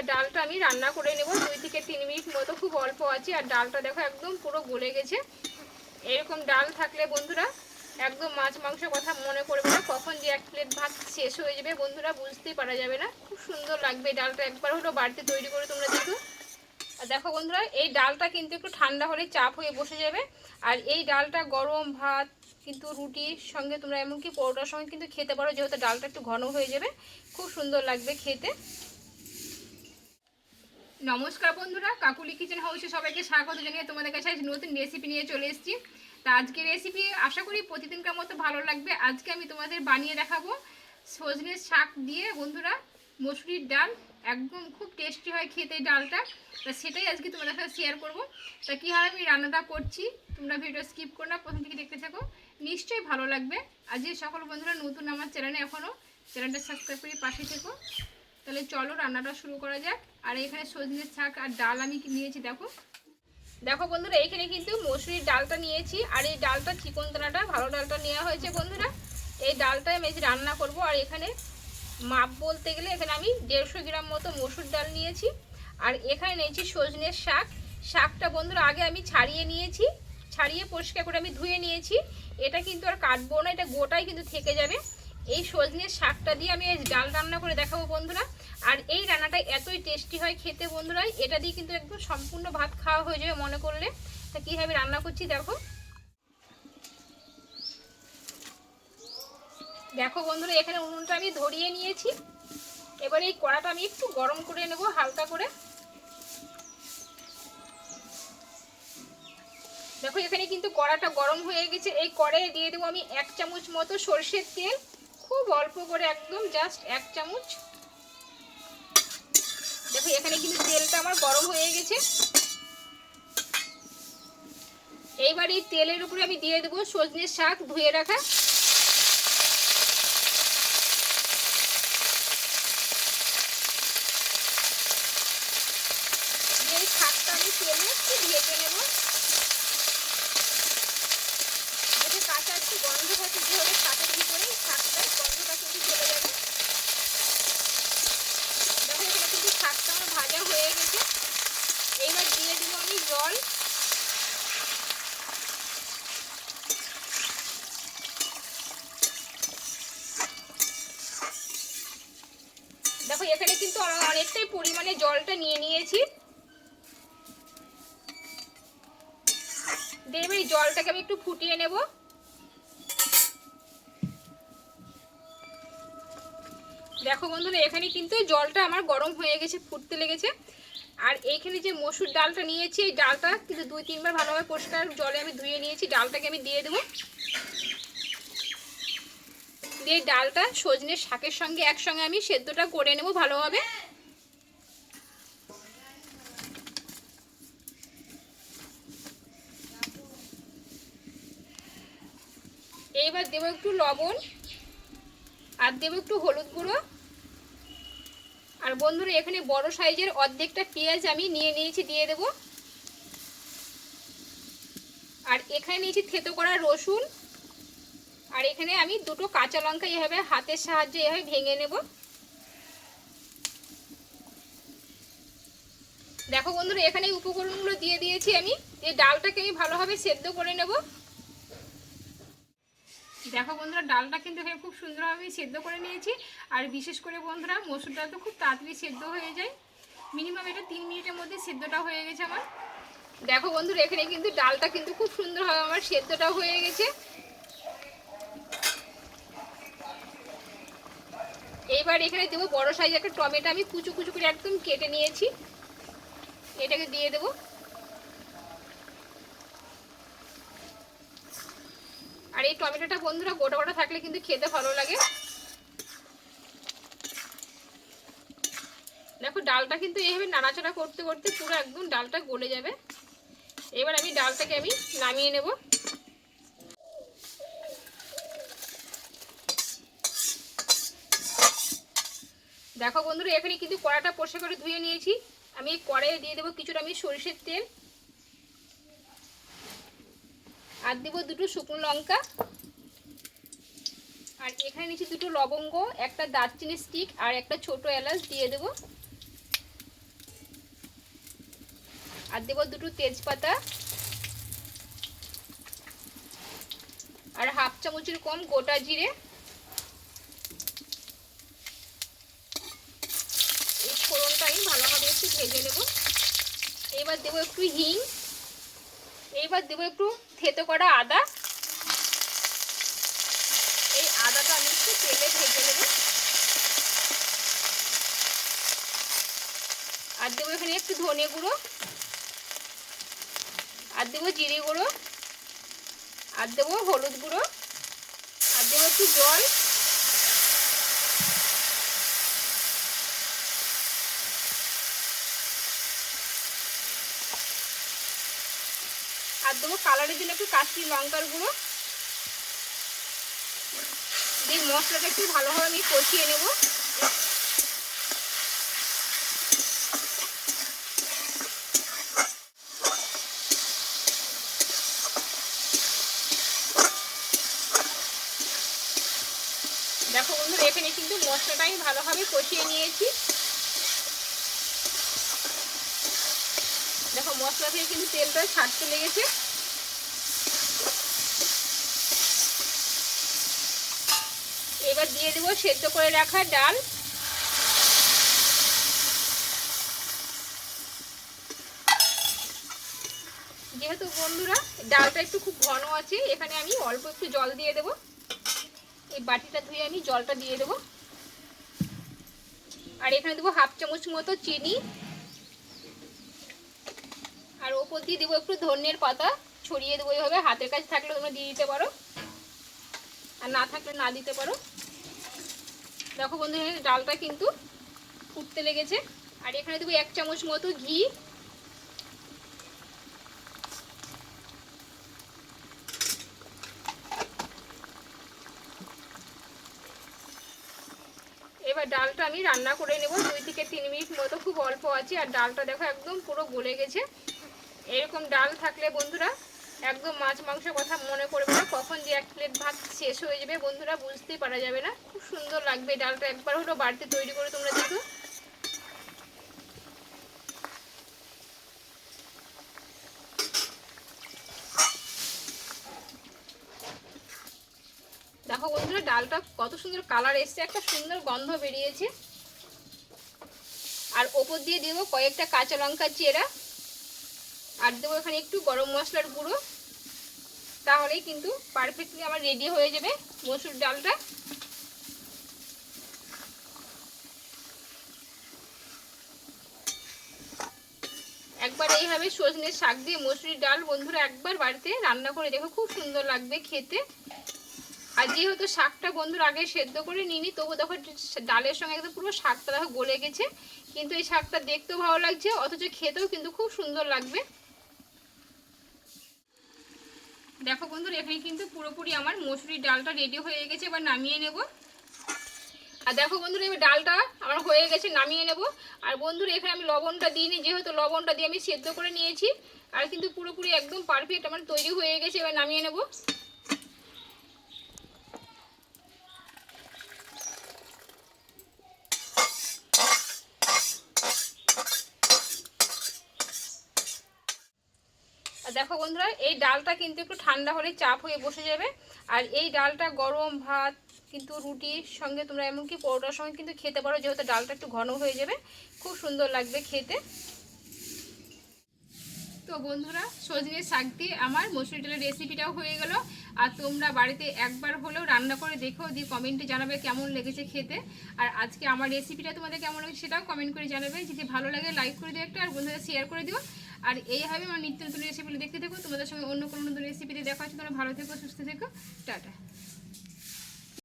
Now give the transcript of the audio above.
এবার ডালটা আমি রান্না করে নেব। দুই থেকে তিন মিনিট মতো খুব অল্প আছে, আর ডালটা দেখো একদম পুরো গলে গেছে। এরকম ডাল থাকলে বন্ধুরা একদম মাছ মাংস কথা মনে করবে না, কখন যে এক প্লেট ভাত শেষ হয়ে যাবে বন্ধুরা বুঝতেই পারা যাবে না। খুব সুন্দর লাগবে ডালটা একবার হলো বাড়িতে তৈরি করে তোমরা দেখো। আর দেখো বন্ধুরা, এই ডালটা কিন্তু একটু ঠান্ডা হলে চাপ হয়ে বসে যাবে। আর এই ডালটা গরম ভাত, কিন্তু রুটির সঙ্গে তোমরা এমনকি পরোটার সঙ্গে কিন্তু খেতে পারো, যেহেতু ডালটা একটু ঘন হয়ে যাবে। খুব সুন্দর লাগবে খেতে। নমস্কার বন্ধুরা, কাকুলি কিচেন হাউসে সবাইকে স্বাগত জানিয়ে তোমাদের কাছে আজ নতুন রেসিপি নিয়ে চলে এসেছি। তা আজকে রেসিপি আশা করি প্রতিদিনকার মতো ভালো লাগবে। আজকে আমি তোমাদের বানিয়ে দেখাবো সজনের শাক দিয়ে বন্ধুরা, মসুরির ডাল, একদম খুব টেস্টি হয় খেতে ডালটা। তা সেটাই আজকে তোমাদের সাথে শেয়ার করব। তা কীভাবে আমি রান্নাটা করছি, তোমরা ভিডিও স্কিপ করো না, প্রথম থেকে দেখতে থাকো। নিশ্চয়ই ভালো লাগবে। যে সকল বন্ধুরা নতুন আমার চ্যানেলে এখনও চ্যানেলটা সাবস্ক্রাইব করে পাশে থেকো। তাহলে চলো রান্নাটা শুরু করা যাক। আর এখানে সজনের শাক আর ডাল আমি নিয়েছি দেখো। দেখো বন্ধুরা, এখানে কিন্তু মসুরির ডালটা নিয়েছি। আর এই ডালটা চিকন দানাটা, ভালো ডালটা নেওয়া হয়েছে বন্ধুরা। এই ডালটা আমি আজ রান্না করব। আর এখানে মাপ বলতে গেলে এখানে আমি দেড়শো গ্রাম মতো মসুর ডাল নিয়েছি। আর এখানে নিয়েছি সজনের শাক। শাকটা বন্ধুরা আগে আমি ছাড়িয়ে নিয়েছি। ছাড়িয়ে পরিষ্কার করে আমি ধুয়ে নিয়েছি। এটা কিন্তু আর কাটবো না, এটা গোটাই কিন্তু থেকে যাবে। এই সজনের শাকটা দিয়ে আমি ডাল রান্না করে দেখাবো বন্ধুরা। আর এই রান্নাটা এতই টেস্টি হয় খেতে বন্ধুরা, এটা দিয়ে কিন্তু একদম সম্পূর্ণ ভাত খাওয়া হয়ে যাবে মনে করলে। তা কীভাবে রান্না করছি দেখো। দেখো বন্ধুরা, এখানে উনুনটা আমি ধরিয়ে নিয়েছি। এবার এই কড়াটা আমি একটু গরম করে নেব হালকা করে। দেখো, এখানে কিন্তু কড়াটা গরম হয়ে গেছে। এই কড়াইয়ে দিয়ে দেবো আমি এক চামচ মতো সর্ষের তেল। খুব অল্প করে একদম জাস্ট এক চামচ দেখো, এখানে কিন্তু তেলটা আমার গরম হয়ে গেছে। এইবার এই তেলের উপরে আমি দিয়ে দেবো সজনের শাক ধুয়ে রাখা এই শাকটা আমি তেলে একটু ভেজে নেব এতে কাঁচা একটু গন্ধ থাকে যেভাবে শাকের ভিতরে শাকটা গন্ধটা কিন্তু চলে যাবে দেখো এখানে কিন্তু শাকটা আমার ভাজা হয়ে গেছে এইবার দিয়ে দেবো আমি জল দেখো এখানে কিন্তু অনেকটাই পরিমাণে জলটা নিয়ে নিয়েছি। এই জলটাকে আমি একটু ফুটিয়ে নেব। দেখো বন্ধুরা, এখানে কিন্তু জলটা আমার গরম হয়ে গেছে, ফুটতে লেগেছে। আর এইখানে যে মসুর ডালটা নিয়েছি, এই ডালটা কিন্তু দুই তিনবার ভালোভাবে পরিষ্কার জলে আমি ধুয়ে নিয়েছি। ডালটাকে আমি দিয়ে দেবো। দিয়ে ডালটা সজনের শাকের সঙ্গে একসঙ্গে আমি সেদ্ধটা করে নেব ভালোভাবে। এইবার দেবো একটু লবণ আর দেবো একটু হলুদ গুঁড়ো। আর বন্ধুরা, এখানে বড় সাইজের অর্ধেকটা পেঁয়াজ আমি নিয়ে নিয়েছি, দিয়ে দেব। আর এখানে নিয়েছি থেতো করা রসুন। আর এখানে আমি দুটো কাঁচা লঙ্কা এভাবে হাতের সাহায্যে এভাবে ভেঙে নেব। দেখো বন্ধুরা, এখানে উপকরণগুলো দিয়ে দিয়েছি আমি। এই ডালটাকে আমি ভালোভাবে সেদ্ধ করে নেব। দেখো বন্ধুরা, ডালটা কিন্তু এখানে খুব সুন্দরভাবে সেদ্ধ করে নিয়েছি। আর বিশেষ করে বন্ধুরা, মসুর ডাল তো খুব তাড়াতাড়ি সেদ্ধ হয়ে যায়। মিনিমাম এটা তিন মিনিটের মধ্যে সেদ্ধটা হয়ে গেছে আমার। দেখো বন্ধুরা, এখানে কিন্তু ডালটা কিন্তু খুব সুন্দরভাবে আমার সেদ্ধটা হয়ে গেছে। এইবার এখানে দেবো বড় সাইজ একটা টমেটো। আমি কুচু কুচু করে একদম কেটে নিয়েছি। এটাকে দিয়ে দেবো। আর এই টমেটোটা বন্ধুরা গোটা গোটা থাকলে কিন্তু খেতে ভালো লাগে। দেখো ডালটা কিন্তু এইভাবে নাড়াচাড়া করতে করতে পুরো একদম ডালটা গলে যাবে। এবার আমি ডালটাকে আমি নামিয়ে নেব। দেখো বন্ধুরা, এখানে কিন্তু কড়াটা পরিষ্কার করে ধুয়ে নিয়েছি। আমি কড়াইয়ে দিয়ে দেবো কিছুটা আমি সরিষের তেল। আর দেবো দুটো শুকনো লঙ্কা। আর এখানে নিচে দুটো লবঙ্গ, একটা দারচিনি স্টিক আর একটা ছোট এলাচ দিয়ে দেবো। আর দেবো দুটো তেজপাতা। আর হাফ চামচের কম গোটা জিরে এই ফোড়নটা আমি ভালোভাবে একটু ভেজে নেব এবার দেবো একটু হিং। এইবার দেবো একটু থেতো করা আদা। এই আদাটা আমি একটু তেলে ভেজে নেব। আর দেবো এখানে একটু ধনে গুঁড়ো। আর দেবো জিরে গুঁড়ো। আর দেবো হলুদ গুঁড়ো। আর দেবো একটু জল। আর দেবো কালারের জন্য একটু কাশ্মীর লঙ্কার গুঁড়ো। দিয়ে মশলাটা একটু ভালোভাবে আমি কষিয়ে নেব। দেখো বন্ধুরা, এখানে কিন্তু মশলাটা আমি ভালোভাবে কষিয়ে নিয়েছি। দেখো মশলা থেকে কিন্তু তেলটা ছাড়তে লেগেছে। এবার দিয়ে দেবো সেদ্ধ করে রাখা ডাল। যেহেতু বন্ধুরা, ডালটা একটু খুব ঘন আছে, এখানে আমি অল্প একটু জল দিয়ে দেব। এই বাটিটা ধুয়ে আমি জলটা দিয়ে দেব। আর এখানে দেবো হাফ চামচ মতো চিনি আর ওপর দিয়ে দেবো একটু ধনের পাতা। ছড়িয়ে দেবো এইভাবে, হাতের কাছে থাকলে তোমরা দিয়ে দিতে পারো। আর না থাকলে না দিতে পারো। দেখো বন্ধু ডালটা কিন্তু ফুটতে লেগেছে। আর এখানে দেবো এক চামচ মতো ঘি। এবার ডালটা আমি রান্না করে নেব। দুই থেকে তিন মিনিট মতো খুব অল্প আছে। আর ডালটা দেখো একদম পুরো গলে গেছে। এরকম ডাল থাকলে বন্ধুরা একদম মাছ, মাংস কথা মনে করবে না। কখন যে এক প্লেট ভাত শেষ হয়ে যাবে বন্ধুরা বুঝতেই পারা যাবে না। খুব সুন্দর লাগবে ডালটা একবার হলো বাড়িতে তৈরি করে তোমরা দেখো। দেখো বন্ধুরা ডালটা কত সুন্দর কালার এসছে, একটা সুন্দর গন্ধ বেরিয়েছে। আর ওপর দিয়ে দেবো কয়েকটা কাঁচা লঙ্কা চেরা। আর দেবো এখানে একটু গরম মশলার গুঁড়ো। তাহলেই কিন্তু পারফেক্টলি আমার রেডি হয়ে যাবে মসুর ডালটা। একবার এইভাবে সজনের শাক দিয়ে মসুরির ডাল বন্ধুরা একবার বাড়িতে রান্না করে দেখো, খুব সুন্দর লাগবে খেতে। আর যেহেতু শাকটা বন্ধুরা আগে সেদ্ধ করে নিনি তবু দেখো ডালের সঙ্গে একদম পুরো শাকটা দেখো গলে গেছে। কিন্তু এই শাকটা দেখতেও ভালো লাগছে, অথচ খেতেও কিন্তু খুব সুন্দর লাগবে। দেখো বন্ধুরা, এখানে কিন্তু পুরোপুরি আমার মসুরির ডালটা রেডি হয়ে গেছে, এবার নামিয়ে নেব। আর দেখো বন্ধুরা, এবার ডালটা আমার হয়ে গেছে, নামিয়ে নেব। আর বন্ধুরা, এখানে আমি লবণটা দিইনি, যেহেতু লবণটা দিয়ে আমি সেদ্ধ করে নিয়েছি, আর কিন্তু পুরোপুরি একদম পারফেক্ট আমার তৈরি হয়ে গেছে, এবার নামিয়ে নেব। দেখো বন্ধুরা, এই ডালটা কিন্তু একটু ঠান্ডা হলে চাপ হয়ে বসে যাবে। আর এই ডালটা গরম ভাত, কিন্তু রুটির সঙ্গে তোমরা এমনকি পরোটার সঙ্গে কিন্তু খেতে পারো, যেহেতু ডালটা একটু ঘন হয়ে যাবে। খুব সুন্দর লাগবে খেতে। তো বন্ধুরা, সজনের শাক দিয়ে আমার মসুরি ডালের রেসিপিটাও হয়ে গেল। আর তোমরা বাড়িতে একবার হলেও রান্না করে দেখো, দিয়ে কমেন্টে জানাবে কেমন লেগেছে খেতে। আর আজকে আমার রেসিপিটা তোমাদের কেমন লেগেছে সেটাও কমেন্ট করে জানাবে। যদি ভালো লাগে লাইক করে দিও একটা, আর বন্ধুরা শেয়ার করে দিও। আর এইভাবে আমার নিত্য নতুন রেসিপি দেখতে থাকো। তোমাদের সঙ্গে অন্য কোনো নতুন রেসিপিতে দেখা হচ্ছে। তোমরা ভালো থেকো, সুস্থ থেকো। টাটা।